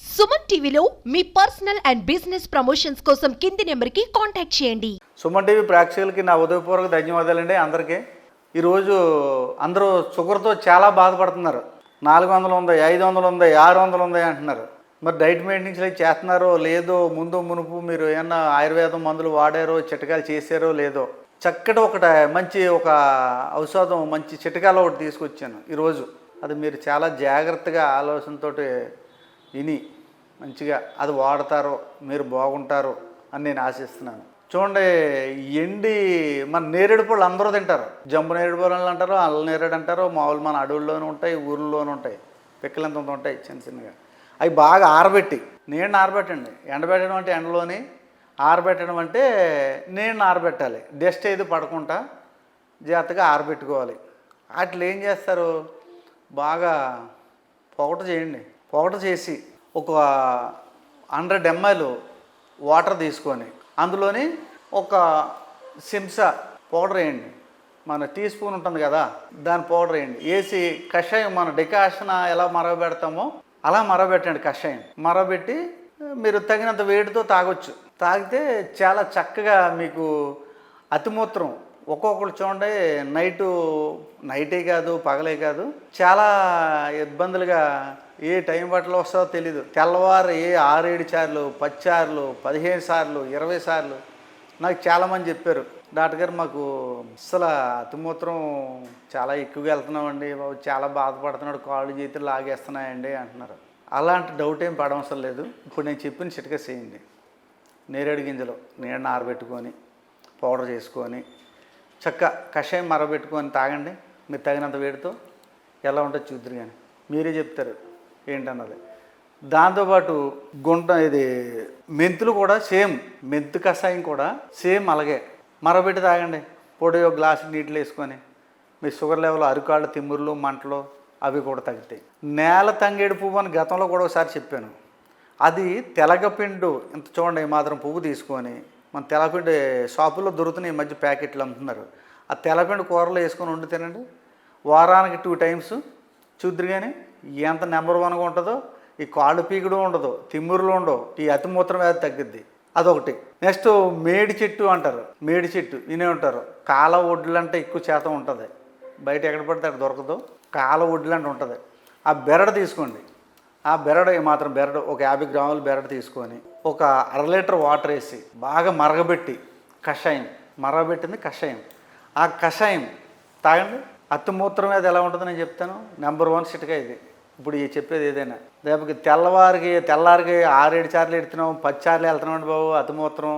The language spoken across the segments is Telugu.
సుమన్ టీవీలో మీ పర్సనల్ అండ్ బిజినెస్ ప్రమోషన్స్ కోసం కింది నెంబర్కి కాంటాక్ట్ చేయండి. సుమన్ టీవీ ప్రేక్షకులకి నా ఉదయపూర్వక ధన్యవాదాలండి అందరికీ. ఈరోజు అందరూ షుగర్తో చాలా బాధపడుతున్నారు. నాలుగు వందలు ఉంది ఐదు వందలు ఉంది ఆరు వందలు ఉంది అంటున్నారు. మరి డైట్ మెయింటెనెన్స్ చేస్తున్నారో లేదో ముందు మునుపు మీరు ఏమన్నా ఆయుర్వేదం మందులు వాడారో చిట్కాలు చేశారో లేదో. చక్కటి ఒకట మంచి ఒక ఔషధం మంచి చిట్కాలు ఒకటి తీసుకొచ్చాను ఈరోజు. అది మీరు చాలా జాగ్రత్తగా ఆలోచనతోటి విని మంచిగా అది వాడతారో మీరు బాగుంటారో అని నేను ఆశిస్తున్నాను. చూడండి ఎండి మన నేరేడు పళ్ళు అందరూ తింటారు. జంబు నేరేడు పళ్ళు అంటారు అల్ల నేరేడు అంటారు మామూలు మన అడవుల్లోనూ ఉంటాయి ఊర్లలోనూ ఉంటాయి. పిక్కలంత ఉంటాయి చిన్న చిన్నగా. అవి బాగా ఆరబెట్టి నీళ్ళని ఆరబెట్టండి. ఎండబెట్టడం అంటే ఎండలోని ఆరబెట్టడం అంటే నీళ్ళని ఆరబెట్టాలి. డస్ట్ ఏది పడకుండా జాగ్రత్తగా ఆరబెట్టుకోవాలి. వాటిలో ఏం చేస్తారు? బాగా పొగట చేయండి. పొగట చేసి ఒక హండ్రెడ్ ఎంఎల్ వాటర్ తీసుకొని అందులోని ఒక సింసా పౌడర్ వేయండి. మన టీ స్పూన్ ఉంటుంది కదా దాని పౌడర్ వేయండి. వేసి కషాయం మన డికాషన్ ఎలా మరగబెడతామో అలా మరగబెట్టండి కషాయం. మరగబెట్టి మీరు తగినంత వేడితో తాగొచ్చు. తాగితే చాలా చక్కగా మీకు అతిమూత్రం. ఒక్కొక్కరు చూడండి నైటు నైటే కాదు పగలే కాదు చాలా ఇబ్బందులుగా ఏ టైం బట్టలు వస్తుందో తెలీదు. తెల్లవారు ఏ ఆరేడు సార్లు పది సార్లు పదిహేను సార్లు ఇరవై సార్లు నాకు చాలామంది చెప్పారు. డాక్టర్ గారు మాకు అసలు అతిమూత్రం చాలా ఎక్కువగా వెళ్తున్నామండి బాబు చాలా బాధపడుతున్నాడు కాళ్ళు చేతులు లాగేస్తున్నాయండి అంటున్నారు. అలాంటి డౌట్ ఏం పడవసరం లేదు. ఇప్పుడు నేను చెప్పిన చిట్కా చేయండి. నేరేడు గింజలు నీళ్ళని ఆరబెట్టుకొని పౌడర్ చేసుకొని చక్క కషాయం మరబెట్టుకొని తాగండి. మీరు తగినంత వేడితో ఎలా ఉంటుందో చూద్దరు కానీ మీరే చెప్తారు. ఏంటన్నది. దాంతోపాటు గుంట ఇది మెంతులు కూడా సేమ్ మెంతు కషాయం కూడా సేమ్ అలాగే. మరబెట్టి తాగండి. పొడి ఒక నీటిలో వేసుకొని. మీ షుగర్ లెవెల్ అరికాళ్ళు తిమ్ముర్లు మంటలు అవి కూడా తగ్గుతాయి. నేల తంగేడు పువ్వు అని గతంలో కూడా ఒకసారి చెప్పాను. అది తెలగపిండు ఇంత చూడండి మాత్రం పువ్వు తీసుకొని మన తెలపిండి షాపుల్లో దొరుకుతున్నాయి ఈ మధ్య ప్యాకెట్లు అమ్ముతున్నారు ఆ తెలపిండి కూరలో వేసుకొని వండు తినండి వారానికి టూ టైమ్స్ చూద్దరు కానీ ఎంత నెంబర్ వన్గా ఉంటుందో ఈ కాళ్ళు పీకుడు ఉండదు తిమ్మురులు ఉండవు ఈ అతిమూత్రం వ్యాధి తగ్గిద్ది. అదొకటి. నెక్స్ట్ మేడి చెట్టు అంటారు. మేడి చెట్టు వినే ఉంటారు. కాల ఒడ్లు అంటే ఎక్కువ శాతం ఉంటుంది. బయట ఎక్కడ పడితే అక్కడ దొరకదు. కాల ఒడ్లు అంటే ఉంటుంది. ఆ బెరడు తీసుకోండి. ఆ బెరడు మాత్రం బెరడు ఒక యాభై గ్రాముల బెరడు తీసుకొని ఒక అర లీటర్ వాటర్ వేసి బాగా మరగబెట్టి కషాయం. మరగబెట్టింది కషాయం. ఆ కషాయం తాగండి. అత్తిమూత్రం మీద ఎలా ఉంటుందో నేను చెప్తాను. నెంబర్ వన్ సిట్గా ఇది. ఇప్పుడు ఈ చెప్పేది ఏదైనా. రేపకి తెల్లవారికి తెల్లారికి ఆరేడు చార్లు ఎడుతున్నాం పది చార్లు వెళ్తున్నాం బాబు అతిమూత్రం.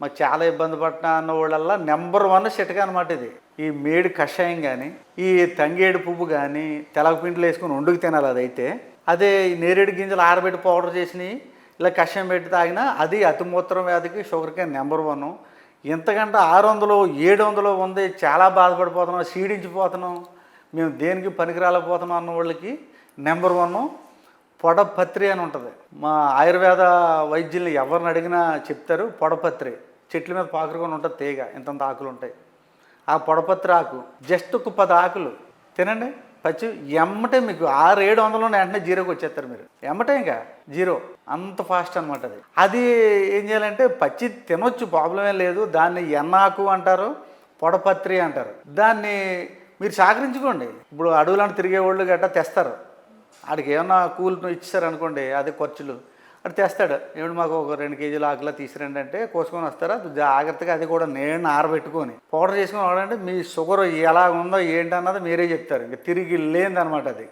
మాకు చాలా ఇబ్బంది పడినా అన్న వాళ్ళల్లా నెంబర్ వన్ చిట్కా అనమాట ఇది. ఈ మేడి కషాయం కానీ ఈ తంగేడు పువ్వు కానీ తెలగపిండిలు వేసుకొని వండుకు తినాలి అదైతే. అదే ఈ నేరేడు గింజలు ఆరబెట్టి పౌడర్ చేసినవి ఇలా కషాయం పెట్టి తాగినా అది అతిమూత్రం వ్యాధికి షుగర్కి నెంబర్ వన్. ఇంతకంటే ఆరు వందలు ఏడు వందలు ఉంది చాలా బాధపడిపోతున్నాం సీడించిపోతున్నాం. మేము దేనికి పనికిరాలకపోతున్నాం అన్న వాళ్ళకి నెంబర్ వన్ పొడపత్రి అని ఉంటుంది. మా ఆయుర్వేద వైద్యుల్ని ఎవరిని అడిగినా చెప్తారు పొడపత్రి. చెట్ల మీద పాకురుకొని ఉంటుంది తీగ ఇంతంత ఆకులు ఉంటాయి. ఆ పొడపత్రి ఆకు జస్ట్ ఒక పది ఆకులు. తినండి. పచ్చి ఎమ్మటే మీకు ఆరు ఏడు వందలు వెంటనే జీరోకి వచ్చేస్తారు మీరు. ఎమ్మటే ఇంకా జీరో. అంత ఫాస్ట్ అనమాట అది. అది ఏం చేయాలంటే పచ్చి తినొచ్చు ప్రాబ్లం ఏం లేదు. దాన్ని ఎన్నాకు అంటారు పొడపత్రి అంటారు. దాన్ని మీరు సహకరించుకోండి ఇప్పుడు అడవులను తిరిగే వాళ్ళు గట్టా తెస్తారు. ఆడికి ఏమన్నా కూల్ ఇచ్చారనుకోండి అదే అది ఖర్చులు. అటు తెస్తాడు. ఏమిటి మాకు ఒక రెండు కేజీలు ఆకులా తీసుకురండి అంటే కోసుకొని వస్తారా? జాగ్రత్తగా అది కూడా నేను ఆరబెట్టుకొని పౌడర్ చేసుకొని వాడంటే మీ షుగర్ ఎలా ఉందో ఏంటన్నది మీరే చెప్తారు. ఇంకా తిరిగి లేదనమాట అది.